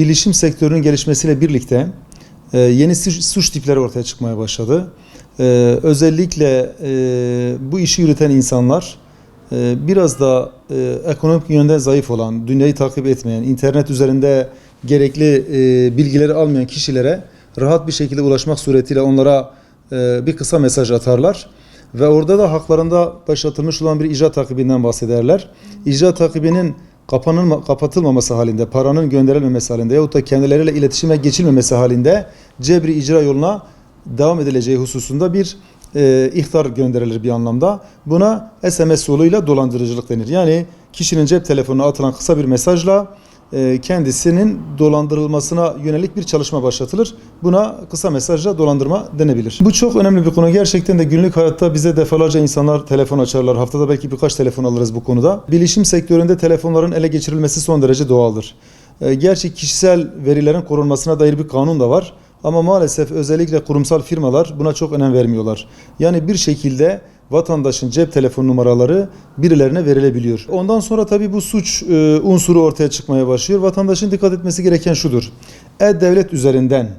bilişim sektörünün gelişmesiyle birlikte e, yeni suç, tipleri ortaya çıkmaya başladı. E, özellikle e, bu işi yürüten insanlar e, biraz da e, ekonomik yönden zayıf olan, dünyayı takip etmeyen, internet üzerinde gerekli e, bilgileri almayan kişilere rahat bir şekilde ulaşmak suretiyle onlara e, bir kısa mesaj atarlar. Ve orada da haklarında başlatılmış olan bir icra takibinden bahsederler. İcra takibinin kapanılma, kapatılmaması halinde, paranın gönderilmemesi halinde yahut da kendileriyle iletişime geçilmemesi halinde cebri icra yoluna devam edileceği hususunda bir e, ihtar gönderilir bir anlamda. Buna SMS yoluyla dolandırıcılık denir. Yani kişinin cep telefonuna atılan kısa bir mesajla kendisinin dolandırılmasına yönelik bir çalışma başlatılır. Buna kısa mesajla dolandırma denebilir. Bu çok önemli bir konu. Gerçekten de günlük hayatta bize defalarca insanlar telefon açarlar. Haftada belki birkaç telefon alırız bu konuda. Bilişim sektöründe telefonların ele geçirilmesi son derece doğaldır. E, Gerçi kişisel verilerin korunmasına dair bir kanun da var. Ama maalesef özellikle kurumsal firmalar buna çok önem vermiyorlar. Yani bir şekilde vatandaşın cep telefon numaraları birilerine verilebiliyor. Ondan sonra tabii bu suç e, unsuru ortaya çıkmaya başlıyor. Vatandaşın dikkat etmesi gereken şudur. E-Devlet üzerinden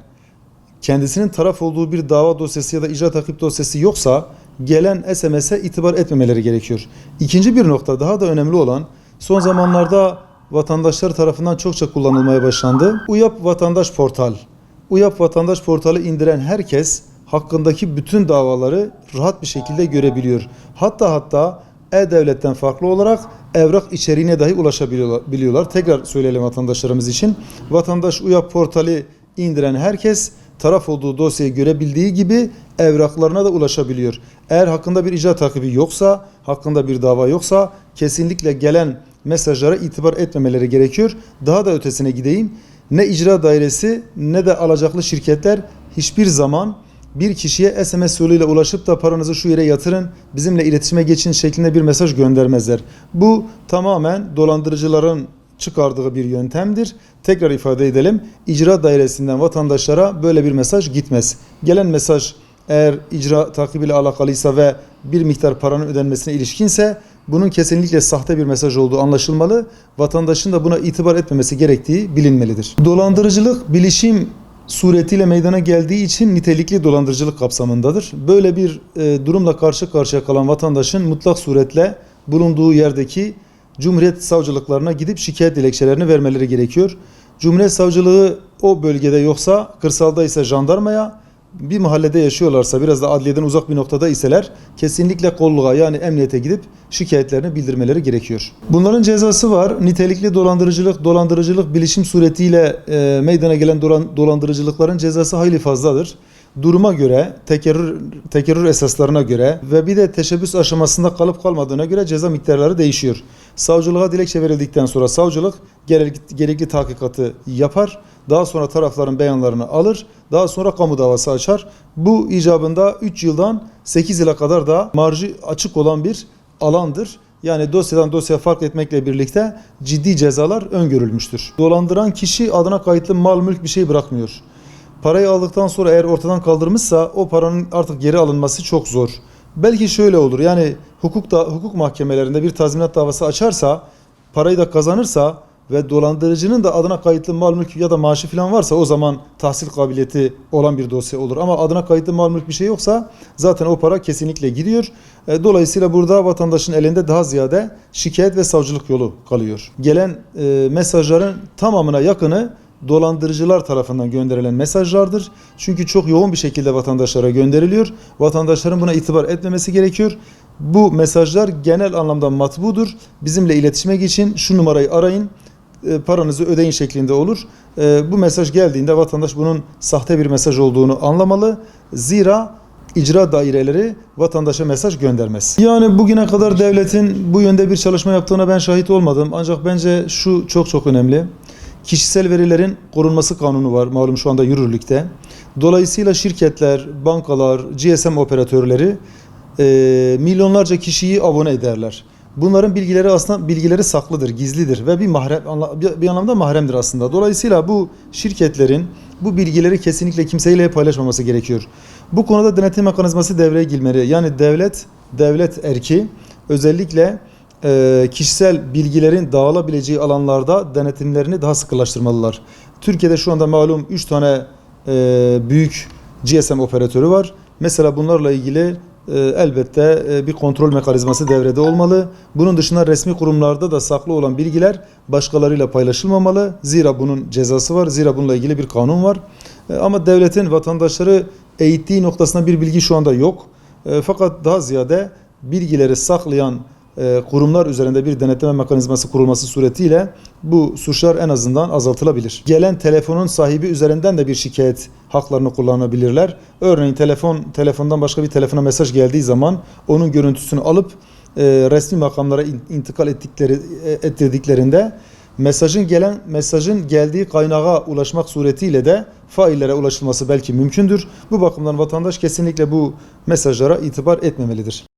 kendisinin taraf olduğu bir dava dosyası ya da icra takip dosyası yoksa gelen SMS'e itibar etmemeleri gerekiyor. İkinci bir nokta daha da önemli olan son zamanlarda vatandaşlar tarafından çokça kullanılmaya başlandı. UYAP Vatandaş Portal. UYAP Vatandaş Portalı indiren herkes hakkındaki bütün davaları rahat bir şekilde görebiliyor. Hatta hatta E-Devlet'ten farklı olarak evrak içeriğine dahi ulaşabiliyorlar. biliyorlar. Tekrar söyleyelim vatandaşlarımız için. Vatandaş UYAP portali indiren herkes taraf olduğu dosyayı görebildiği gibi evraklarına da ulaşabiliyor. Eğer hakkında bir icra takibi yoksa, hakkında bir dava yoksa kesinlikle gelen mesajlara itibar etmemeleri gerekiyor. Daha da ötesine gideyim. Ne icra dairesi ne de alacaklı şirketler hiçbir zaman bir kişiye SMS yoluyla ulaşıp da paranızı şu yere yatırın, bizimle iletişime geçin şeklinde bir mesaj göndermezler. Bu tamamen dolandırıcıların çıkardığı bir yöntemdir. Tekrar ifade edelim. İcra dairesinden vatandaşlara böyle bir mesaj gitmez. Gelen mesaj eğer icra takibiyle alakalıysa ve bir miktar paranın ödenmesine ilişkinse bunun kesinlikle sahte bir mesaj olduğu anlaşılmalı. Vatandaşın da buna itibar etmemesi gerektiği bilinmelidir. Dolandırıcılık bilişim suretiyle meydana geldiği için nitelikli dolandırıcılık kapsamındadır. Böyle bir e, durumla karşı karşıya kalan vatandaşın mutlak suretle bulunduğu yerdeki Cumhuriyet savcılıklarına gidip şikayet dilekçelerini vermeleri gerekiyor. Cumhuriyet savcılığı o bölgede yoksa, kırsalda ise jandarmaya, bir mahallede yaşıyorlarsa, biraz da adliyeden uzak bir noktada iseler kesinlikle kolluğa yani emniyete gidip şikayetlerini bildirmeleri gerekiyor. Bunların cezası var. Nitelikli dolandırıcılık, dolandırıcılık bilişim suretiyle e, meydana gelen dolan, dolandırıcılıkların cezası hayli fazladır. Duruma göre, tekerrür, tekerrür esaslarına göre ve bir de teşebbüs aşamasında kalıp kalmadığına göre ceza miktarları değişiyor. Savcılığa dilekçe verildikten sonra savcılık gerekli, gerekli tahkikatı yapar. Daha sonra tarafların beyanlarını alır. Daha sonra kamu davası açar. Bu icabında 3 yıldan 8 yıla kadar da marjı açık olan bir alandır. Yani dosyadan dosyaya fark etmekle birlikte ciddi cezalar öngörülmüştür. Dolandıran kişi adına kayıtlı mal mülk bir şey bırakmıyor. Parayı aldıktan sonra eğer ortadan kaldırmışsa o paranın artık geri alınması çok zor. Belki şöyle olur. Yani hukuk da hukuk mahkemelerinde bir tazminat davası açarsa, parayı da kazanırsa ve dolandırıcının da adına kayıtlı mal mülk ya da maaşı falan varsa o zaman tahsil kabiliyeti olan bir dosya olur. Ama adına kayıtlı mal mülk bir şey yoksa zaten o para kesinlikle gidiyor. E, Dolayısıyla burada vatandaşın elinde daha ziyade şikayet ve savcılık yolu kalıyor. Gelen e, mesajların tamamına yakını dolandırıcılar tarafından gönderilen mesajlardır. Çünkü çok yoğun bir şekilde vatandaşlara gönderiliyor. Vatandaşların buna itibar etmemesi gerekiyor. Bu mesajlar genel anlamda matbudur. Bizimle iletişime geçin, şu numarayı arayın, paranızı ödeyin şeklinde olur. E, Bu mesaj geldiğinde vatandaş bunun sahte bir mesaj olduğunu anlamalı. Zira icra daireleri vatandaşa mesaj göndermez. Yani bugüne kadar devletin bu yönde bir çalışma yaptığına ben şahit olmadım. Ancak bence şu çok çok önemli. Kişisel verilerin korunması kanunu var malum şu anda yürürlükte. Dolayısıyla şirketler, bankalar, GSM operatörleri e, milyonlarca kişiyi abone ederler. Bunların bilgileri aslında bilgileri saklıdır, gizlidir ve bir mahrem bir- anlamda mahremdir aslında. Dolayısıyla bu şirketlerin bu bilgileri kesinlikle kimseyle paylaşmaması gerekiyor. Bu konuda denetim mekanizması devreye girmeli. Yani devlet devlet erki özellikle e, kişisel bilgilerin dağılabileceği alanlarda denetimlerini daha sıkılaştırmalılar. Türkiye'de şu anda malum 3 tane e, büyük GSM operatörü var. Mesela bunlarla ilgili elbette e, bir kontrol mekanizması devrede olmalı. Bunun dışında resmi kurumlarda da saklı olan bilgiler başkalarıyla paylaşılmamalı. Zira bunun cezası var. Zira bununla ilgili bir kanun var. E, ama devletin vatandaşları eğittiği noktasında bir bilgi şu anda yok. E, fakat daha ziyade bilgileri saklayan kurumlar üzerinde bir denetleme mekanizması kurulması suretiyle bu suçlar en azından azaltılabilir. Gelen telefonun sahibi üzerinden de bir şikayet haklarını kullanabilirler. Örneğin telefon telefondan başka bir telefona mesaj geldiği zaman onun görüntüsünü alıp e, resmi makamlara in- intikal ettikleri e, ettirdiklerinde mesajın gelen mesajın geldiği kaynağa ulaşmak suretiyle de faillere ulaşılması belki mümkündür. Bu bakımdan vatandaş kesinlikle bu mesajlara itibar etmemelidir.